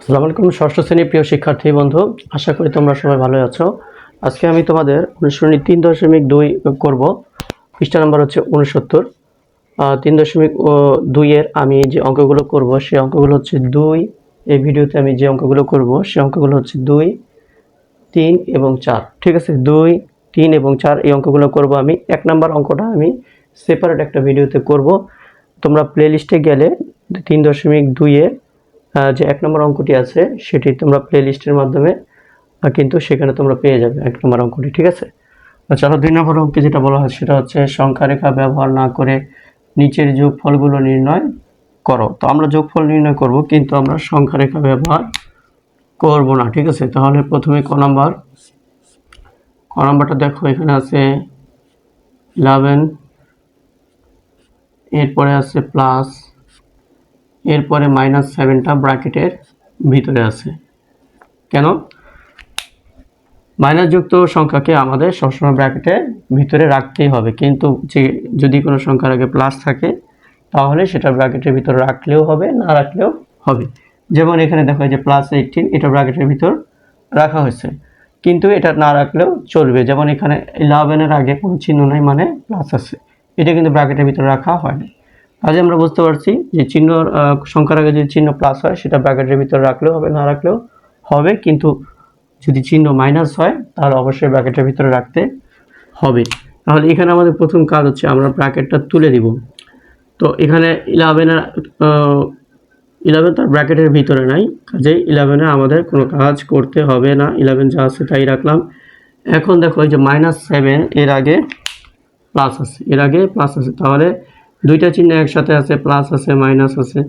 আসসালামু আলাইকুম, ষষ্ঠ শ্রেণির প্রিয় শিক্ষার্থী বন্ধু, আশা করি তোমরা সবাই ভালো আছো। আজকে আমি তোমাদের অনুশীলনী তিন দশমিক দুই করব, পৃষ্ঠা নাম্বার হচ্ছে উনসত্তর তিন দশমিক দুইয়ের আমি যে অঙ্কগুলো করব, সেই অঙ্কগুলো হচ্ছে দুই। এই ভিডিওতে আমি যে অঙ্কগুলো করব সেই অঙ্কগুলো হচ্ছে দুই, তিন এবং চার। ঠিক আছে? দুই, তিন এবং চার, এই অঙ্কগুলো করব আমি। এক নাম্বার অঙ্কটা আমি সেপারেট একটা ভিডিওতে করব। তোমরা প্লেলিস্টে গেলে তিন দশমিক দুইয়ের যে এক নম্বর অঙ্কটি আছে, সেটি তোমরা প্লে লিস্টের মাধ্যমে কিন্তু সেখানে তোমরা পেয়ে যাবে এক নম্বর অঙ্কটি, ঠিক আছে? চলো দুই নম্বর অঙ্কে যেটা বলা হয়, সেটা হচ্ছে সংখ্যা রেখা ব্যবহার না করে নিচের যোগফলগুলো নির্ণয় করো। তো আমরা যোগফল নির্ণয় করব, কিন্তু আমরা সংখ্যা রেখা ব্যবহার করব না, ঠিক আছে? তাহলে প্রথমে ক নাম্বার? ক নাম্বারটা দেখো, এখানে আছে ইলেভেন এরপরে আছে প্লাস এরপরে মাইনাস সেভেনটা ব্র্যাকেটের ভিতরে আছে। কেন? মাইনাস যুক্ত সংখ্যাকে আমাদের সবসময় ব্র্যাকেটের ভিতরে রাখতেই হবে। কিন্তু যে, যদি কোনো সংখ্যার আগে প্লাস থাকে, তাহলে সেটা ব্র্যাকেটের ভিতরে রাখলেও হবে, না রাখলেও হবে। যেমন এখানে দেখো এই যে প্লাস এইটিন এটা ব্র্যাকেটের ভিতর রাখা হয়েছে। কিন্তু এটা না রাখলেও চলবে। যেমন এখানে ইলেভেনের আগে কোনো চিহ্ন নাই মানে প্লাস আছে। এটা কিন্তু ব্র্যাকেটের ভিতরে রাখা হয়নি আজ আমরা বুঝতে পারছি যে চিহ্ন সংখ্যার আগে যদি চিহ্ন প্লাস হয়, সেটা ব্র্যাকেটের ভিতরে রাখলেও হবে, না রাখলেও হবে। কিন্তু যদি চিহ্ন মাইনাস হয়, তাহলে অবশ্যই ব্র্যাকেটের ভিতরে রাখতে হবে। তাহলে এখানে আমাদের প্রথম কাজ হচ্ছে, আমরা ব্র্যাকেটটা তুলে দিব। তো এখানে ইলেভেনের ইলেভেন তার ব্র্যাকেটের ভিতরে নাই। কাজেই ইলেভেনে আমাদের কোনো কাজ করতে হবে না। ইলেভেন যা আছে তাই রাখলাম। এখন দেখো, এই যে মাইনাস সেভেন এর আগে প্লাস আছে। এর আগে প্লাস আছে। তাহলে দুইটা চিহ্ন একসাথে আছে প্লাস আছে মাইনাস আছে।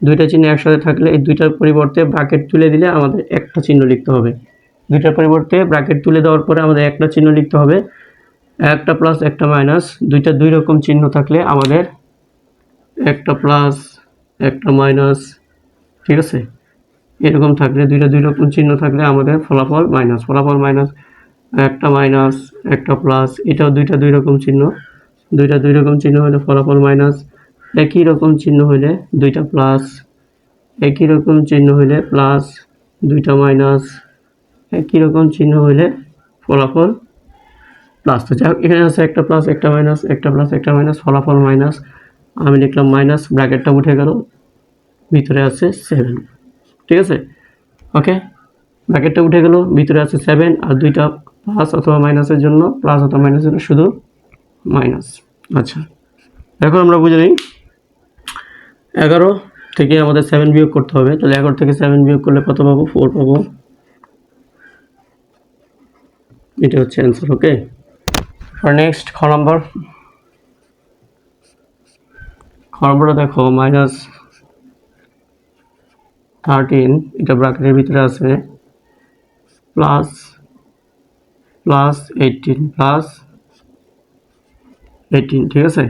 দুইটা চিহ্ন একসাথে থাকলে এই দুইটার পরিবর্তে ব্রাকেট তুলে দিলে আমাদের একটা চিহ্ন লিখতে হবে। দুইটার পরিবর্তে ব্রাকেট তুলে দেওয়ার পরে আমাদের একটা চিহ্ন লিখতে হবে। একটা প্লাস একটা মাইনাস দুইটা দুই রকম চিহ্ন থাকলে আমাদের একটা প্লাস একটা মাইনাস ঠিক আছে? এরকম থাকলে দুইটা দুই রকম চিহ্ন থাকলে আমাদের ফলাফল মাইনাস ফলাফল মাইনাস একটা মাইনাস একটা প্লাস এটাও দুইটা দুই রকম চিহ্ন। দুইটা দুই রকম চিহ্ন হলে ফলাফল মাইনাস একই রকম চিহ্ন হলে দুইটা প্লাস একই রকম চিহ্ন হলে প্লাস দুইটা মাইনাস একই রকম চিহ্ন হলে ফলাফল প্লাস তো যাই এখানে আছে একটা প্লাস একটা মাইনাস একটা প্লাস একটা মাইনাস ফলাফল মাইনাস আমি লিখলাম মাইনাস ব্র্যাকেটটা উঠে গেল, ভিতরে আছে সেভেন ঠিক আছে? ওকে ব্র্যাকেটটা উঠে গেল, ভিতরে আছে সেভেন আর দুইটা প্লাস অথবা মাইনাসের জন্য প্লাস অথবা মাইনাসের জন্য শুধু মাইনাস। আচ্ছা। এখন আমরা বুঝে নিই। এগারো থেকে আমাদের সেভেন বিয়োগ করতে হবে। তাহলে এগারো থেকে সেভেন বিয়োগ করলে কত পাবো? ফোর পাবো। এটা হচ্ছে অ্যান্সার ওকে নেক্সট খ নম্বর খ নম্বরটা দেখো মাইনাস থার্টিন এটা ব্র্যাকেটের ভিতরে আছে। Plus plus eighteen plus eighteen ঠিক আছে?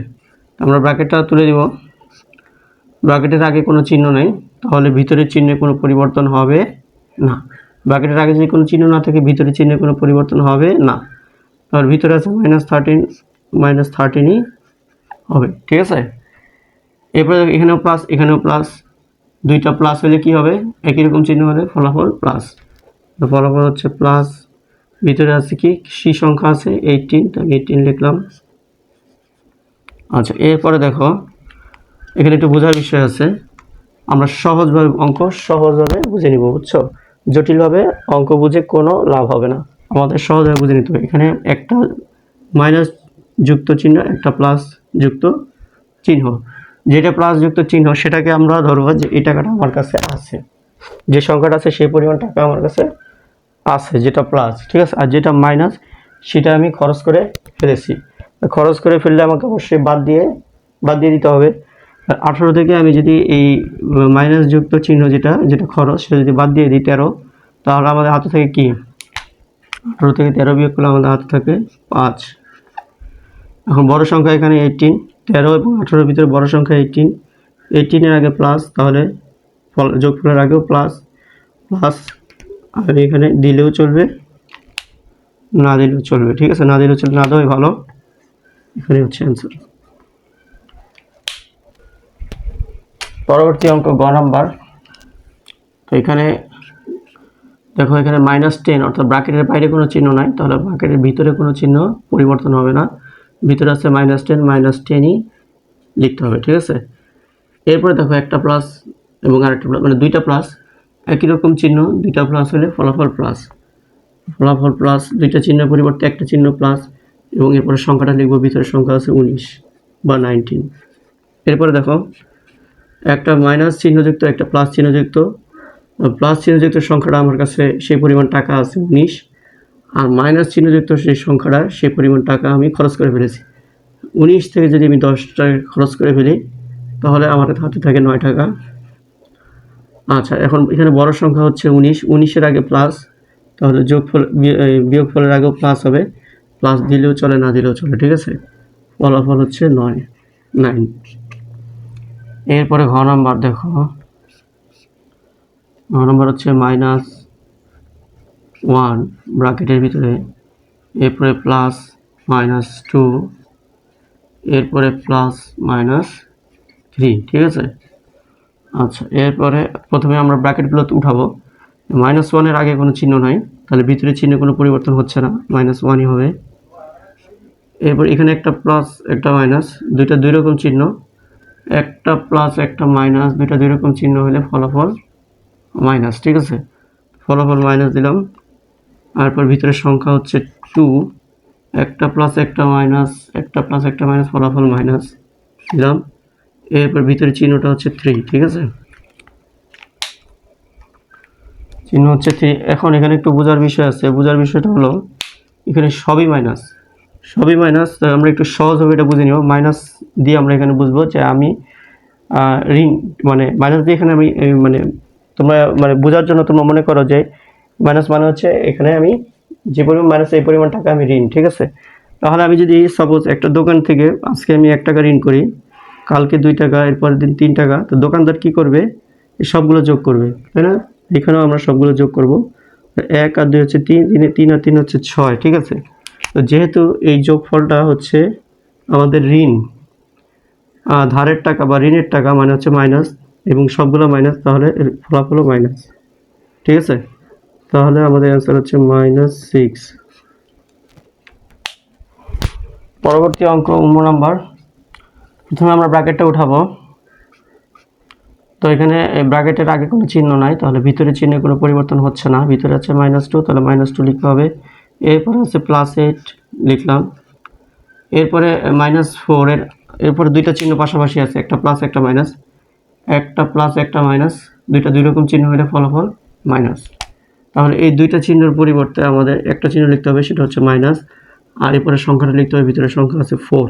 আমরা ব্র্যাকেটটা তুলে দিব ব্র্যাকেটের আগে কোনো চিহ্ন নেই, তাহলে ভিতরের চিহ্নে কোনো পরিবর্তন হবে না। ব্র্যাকেটের আগে যদি কোনো চিহ্ন না থাকে, ভিতরের চিহ্নে কোনো পরিবর্তন হবে না। তাহলে ভিতরে আছে মাইনাস থার্টিন মাইনাস থার্টিনই হবে, ঠিক আছে? এরপরে এখানেও প্লাস এখানেও প্লাস দুইটা প্লাস হলে কি হবে? একই রকম চিহ্ন হলে ফলাফল প্লাস ফলাফল হচ্ছে প্লাস ভিতরে আছে কি? সি সংখ্যা আছে এইটিন তো আমি এইটিন লিখলাম। আচ্ছা এরপরে দেখো, এখানে একটু বোঝার বিষয় আছে। আমরা সহজভাবে অঙ্ক সহজভাবে বুঝে নিব, বুঝছ? জটিলভাবে অঙ্ক বুঝে কোনো লাভ হবে না। আমাদের সহজভাবে বুঝে নিতে হবে। এখানে একটা মাইনাস যুক্ত চিহ্ন, একটা প্লাস যুক্ত চিহ্ন। যেটা প্লাস যুক্ত চিহ্ন, সেটাকে আমরা ধরবো যে এই টাকাটা আমার কাছে আছে। যে সংখ্যাটা আছে, সেই পরিমাণ টাকা আমার কাছে আছে, যেটা প্লাস, ঠিক আছে? আর যেটা মাইনাস, সেটা আমি খরচ করে ফেলেছি। খরচ করে ফেললে আমাকে অবশ্যই বাদ দিয়ে বাদ দিয়ে দিতে হবে। আঠেরো থেকে আমি যদি এই মাইনাস যুক্ত চিহ্ন যেটা যেটা খরচ, সেটা যদি বাদ দিয়ে দিই তেরো, তাহলে আমাদের হাতে থাকে কি? আঠেরো থেকে তেরো বিয়োগ করলে আমাদের হাতে থাকে পাঁচ। এখন বড় সংখ্যা এখানে এইটিন তেরো এবং আঠেরোর ভিতরে বড় সংখ্যা এইটিন এইটিনের আগে প্লাস তাহলে ফল যোগফলের আগেও প্লাস প্লাস আর এখানে দিলেও চলবে, না দিলেও চলবে, ঠিক আছে? না দিলেও চলবে, না দেওয়াই ভালো। এখানে হচ্ছে অ্যান্সার পরবর্তী অঙ্ক গ নাম্বার। তো এখানে দেখো, এখানে মাইনাস টেন অর্থাৎ ব্র্যাকেটের বাইরে কোনো চিহ্ন নাই, তাহলে ব্র্যাকেটের ভিতরে কোনো চিহ্ন পরিবর্তন হবে না। ভিতরে আছে মাইনাস টেন মাইনাস টেনই লিখতে হবে, ঠিক আছে? এরপরে দেখো, একটা প্লাস এবং আরেকটা প্লাস মানে দুইটা প্লাস একই রকম চিহ্ন, দুইটা প্লাস হলে ফলাফল প্লাস ফলাফল প্লাস দুইটা চিহ্নের পরিবর্তে একটা চিহ্ন প্লাস এবং এরপরে সংখ্যাটা লিখব ভিতরের সংখ্যা আছে উনিশ বা নাইনটিন এরপরে দেখো, একটা মাইনাস চিহ্নযুক্ত, একটা প্লাস চিহ্নযুক্ত। প্লাস চিহ্নযুক্ত সংখ্যাটা আমার কাছে সেই পরিমাণ টাকা আছে উনিশ। আর মাইনাস চিহ্নযুক্ত সেই সংখ্যাটা, সেই পরিমাণ টাকা আমি খরচ করে ফেলেছি। উনিশ থেকে যদি আমি দশ টাকা খরচ করে ফেলি, তাহলে আমার হাতে থাকে নয় টাকা। আচ্ছা এখন এখানে বড় সংখ্যা হচ্ছে উনিশ। উনিশের আগে প্লাস তাহলে যোগফল বিয়োগফলের আগেও প্লাস হবে। প্লাস দিলেও চলে, না দিলেও চলে, ঠিক আছে? ফলাফল হচ্ছে নয় নাইন এরপরে ঘ নাম্বার দেখো। ঘ নাম্বার হচ্ছে মাইনাস ওয়ান ব্র্যাকেটের ভিতরে। এরপরে প্লাস মাইনাস টু এরপরে প্লাস মাইনাস থ্রি ঠিক আছে? আচ্ছা এরপরে প্রথমে আমরা ব্র্যাকেটগুলোতে উঠাবো। মাইনাস ওয়ানের আগে কোনো চিহ্ন নাই, তাহলে ভিতরে চিহ্নে কোনো পরিবর্তন হচ্ছে না, মাইনাস ওয়ানই হবে। এরপর এখানে একটা প্লাস একটা মাইনাস দুইটা দুই রকম চিহ্ন। একটা প্লাস একটা মাইনাস দুইটা দুই রকম চিহ্ন হলে ফলাফল মাইনাস ঠিক আছে? ফলাফল মাইনাস দিলাম। তারপর ভিতরের সংখ্যা হচ্ছে টু একটা প্লাস একটা মাইনাস একটা প্লাস একটা মাইনাস ফলাফল মাইনাস দিলাম। এরপর ভিতরে চিহ্নটা হচ্ছে থ্রি ঠিক আছে? চিহ্ন হচ্ছে থ্রি এখন এখানে একটু বোঝার বিষয় আছে। বোঝার বিষয়টা হলো, এখানে সবই মাইনাস সবই মাইনাস আমরা একটু সহজভাবে এটা বুঝে নিব। মাইনাস দিয়ে আমরা এখানে বুঝব যে আমি ঋণ মানে মাইনাস দিয়ে এখানে আমি মানে তোমরা মানে বোঝার জন্য তোমরা মনে করো যে মাইনাস মানে হচ্ছে এখানে আমি যে পরিমাণ মাইনাস এই পরিমাণ টাকা আমি ঋণ, ঠিক আছে? তাহলে আমি যদি সাপোজ একটা দোকান থেকে আজকে আমি এক টাকা ঋণ করি, কালকে দুই টাকা, এরপরের দিন তিন টাকা, তো দোকানদার কি করবে? সবগুলো যোগ করবে, তাই না? এখানেও আমরা সবগুলো যোগ করব। এক আর দুই হচ্ছে তিন, তিনে তিন আর তিন হচ্ছে ছয়, ঠিক আছে? তো যেহেতু এই যোগফলটা হচ্ছে আমাদের ঋণ ধারের টাকা বা ঋণের টাকা মানে হচ্ছে মাইনাস এবং সবগুলো মাইনাস, তাহলে ফলাফলও মাইনাস, ঠিক আছে? তাহলে আমাদের অ্যান্সার হচ্ছে মাইনাস সিক্স। পরবর্তী অঙ্ক উম্ম নাম্বার, প্রথমে আমরা ব্র্যাকেটটা উঠাবো। তো এখানে ব্র্যাকেটের আগে কোনো চিহ্ন নাই, তাহলে ভিতরে চিহ্নে কোনো পরিবর্তন হচ্ছে না। ভিতরে আছে মাইনাস টু তাহলে মাইনাস টু লিখতে হবে। এরপরে আছে প্লাস এইট লিখলাম। এরপরে মাইনাস ফোরের এরপরে দুইটা চিহ্ন পাশাপাশি আছে, একটা প্লাস একটা মাইনাস একটা প্লাস একটা মাইনাস দুইটা দুই রকম চিহ্ন হলে ফলাফল মাইনাস তাহলে এই দুইটা চিহ্নের পরিবর্তে আমাদের একটা চিহ্ন লিখতে হবে, সেটা হচ্ছে মাইনাস আর এরপরে সংখ্যাটা লিখতে হবে, ভিতরে সংখ্যা আছে ফোর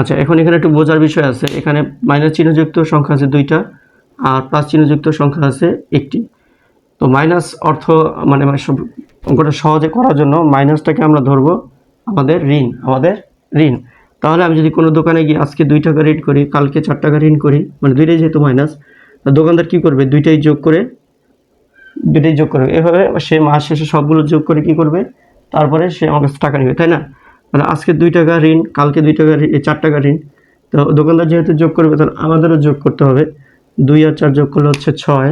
আচ্ছা এখন এখানে একটু বোঝার বিষয় আছে। এখানে মাইনাস চিহ্নযুক্ত সংখ্যা আছে দুইটা আর প্লাস চিহ্নযুক্ত সংখ্যা আছে একটি। তো মাইনাস অর্থ মানে অঙ্কটা সহজে করার জন্য মাইনাসটাকে আমরা ধরবো আমাদের ঋণ আমাদের ঋণ। তাহলে আমি যদি কোনো দোকানে গিয়ে আজকে দুই টাকা ঋণ করি, কালকে চার টাকা ঋণ করি মানে দুইটাই যেহেতু মাইনাস, তো দোকানদার কী করবে? দুইটাই যোগ করে, দুইটাই যোগ করবে। এভাবে সে মাস শেষে সবগুলো যোগ করে কি করবে? তারপরে সে আমার কাছে টাকা নেবে, তাই না? মানে আজকে দুই টাকা ঋণ কালকে দুই টাকা ঋণ, চার টাকা ঋণ। তো দোকানদার যেহেতু যোগ করবে তাহলে আমাদেরও যোগ করতে হবে। দুই আর চার যোগ করলে হচ্ছে ছয়।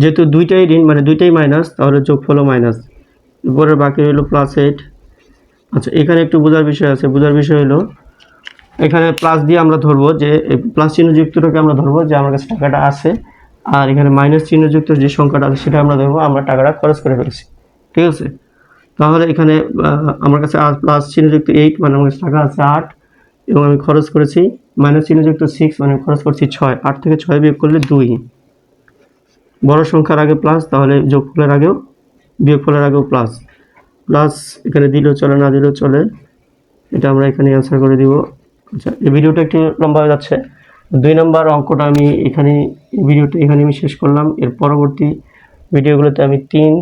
যেহেতু দুইটাই ঋণ মানে দুইটাই মাইনাস তাহলে যোগ যোগফলও মাইনাস। এরপরে বাকি হলো প্লাস এইট আচ্ছা এখানে একটু বোঝার বিষয় আছে। বোঝার বিষয় হলো এখানে প্লাস দিয়ে আমরা ধরবো যে প্লাস চিহ্নযুক্তটাকে আমরা ধরবো যে আমার কাছে টাকাটা আছে আর এখানে মাইনাস চিহ্নযুক্ত যে সংখ্যাটা আছে সেটা আমরা ধরবো আমরা টাকাটা খরচ করে ফেলেছি। ঠিক আছে? তাহলে এখানে আমার কাছে আর প্লাস চিহ্নযুক্ত এইট মানে আমার কাছে টাকা আছে আট, এবং আমি খরচ করেছি মাইনাস চিহ্নযুক্ত সিক্স মানে খরচ করছি ছয়, আট থেকে ছয় বিয়োগ করলে দুই। বড় সংখ্যার আগে প্লাস তাহলে যোগফলের আগেও, বিয়োগফলের আগেও প্লাস প্লাস এখানে দিলেও চলে, না দিলেও চলে, এটা আমরা এখানে অ্যান্সার করে দিব। আচ্ছা এই ভিডিওটা একটু লম্বা হয়ে যাচ্ছে। দুই নম্বর অঙ্কটা আমি এখানে ভিডিওটা এখানে আমি শেষ করলাম। এর পরবর্তী ভিডিওগুলোতে আমি তিন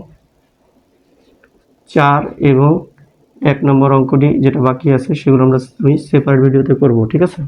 চার এবং এক নম্বর অঙ্কটি যেটা বাকি আছে, সেগুলো আমরা তুমি সেপারেট ভিডিওতে করব, ঠিক আছে?